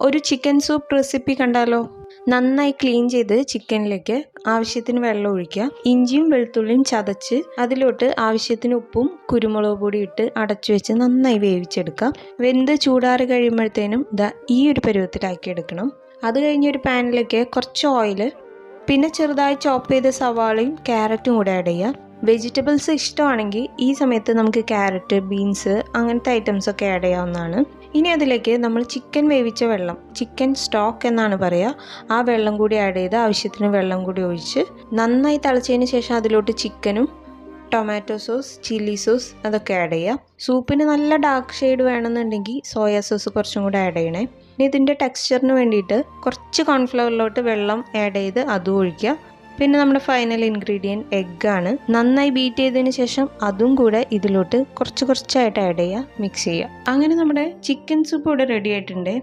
ഒരു chicken soup recipe കണ്ടാലോ? നന്നായി ക്ലീൻ ചെയ്ത് ചിക്കനിലേക്ക് ആവശ്യത്തിന് വെള്ളം ഒഴിക്കുക. ഇഞ്ചിയും വെളുത്തുള്ളിയും ചതച്ച് അതിലോട്ട് ആവശ്യത്തിന് ഉപ്പും കുരുമുളക് പൊടി ഇട്ട് അടച്ചു വെച്ച് നന്നായി വേവിച്ചെടുക്കുക വെന്ത് ചൂടാറ് കഴിയുമ്പോഴത്തേനും ഇതാ ഈ ഒരു പരുവത്തിലാക്കി എടുക്കണം. അത് കഴിഞ്ഞ് ഒരു പാനിലേക്ക് കുറച്ച് ഓയിൽ പിന്നെ ചെറുതായി ചോപ്പ് ചെയ്ത സവാളയും ക്യാരറ്റും കൂടെ ആഡ് ചെയ്യുക. വെജിറ്റബിൾസ് ഇഷ്ടമാണെങ്കിൽ ഈ സമയത്ത് നമുക്ക് ക്യാരറ്റ് ബീൻസ് അങ്ങനത്തെ ഐറ്റംസ് ഒക്കെ ആഡ് ചെയ്യാവുന്നതാണ്. ഇനി അതിലേക്ക് നമ്മൾ ചിക്കൻ വേവിച്ച വെള്ളം ചിക്കൻ സ്റ്റോക്ക് എന്നാണ് പറയുക ആ വെള്ളം കൂടി ആഡ് ചെയ്ത് ആവശ്യത്തിന് വെള്ളം കൂടി ഒഴിച്ച് നന്നായി തിളച്ചതിന് ശേഷം അതിലോട്ട് ചിക്കനും ടൊമാറ്റോ സോസ് ചില്ലി സോസ് അതൊക്കെ ആഡ് ചെയ്യുക സൂപ്പിന് നല്ല ഡാർക്ക് ഷെയ്ഡ് വേണമെന്നുണ്ടെങ്കിൽ സോയാ സോസ് കുറച്ചും കൂടി ആഡ് ചെയ്യണേ. ഇനി ഇതിന്റെ ടെക്സ്ചറിന് വേണ്ടിയിട്ട് കുറച്ച് കോൺഫ്ലവറിലോട്ട് വെള്ളം ആഡ് ചെയ്ത് അതും ഒഴിക്കുക. പിന്നെ നമ്മുടെ ഫൈനൽ ഇൻഗ്രീഡിയന്റ് എഗ്ഗാണ് നന്നായി ബീറ്റ് ചെയ്തതിന് ശേഷം അതും കൂടെ ഇതിലോട്ട് കുറച്ച് കുറച്ചായിട്ട് ആഡ് ചെയ്യുക മിക്സ് ചെയ്യുക. അങ്ങനെ നമ്മുടെ ചിക്കൻ സൂപ്പ് ഇവിടെ റെഡി ആയിട്ടുണ്ട്.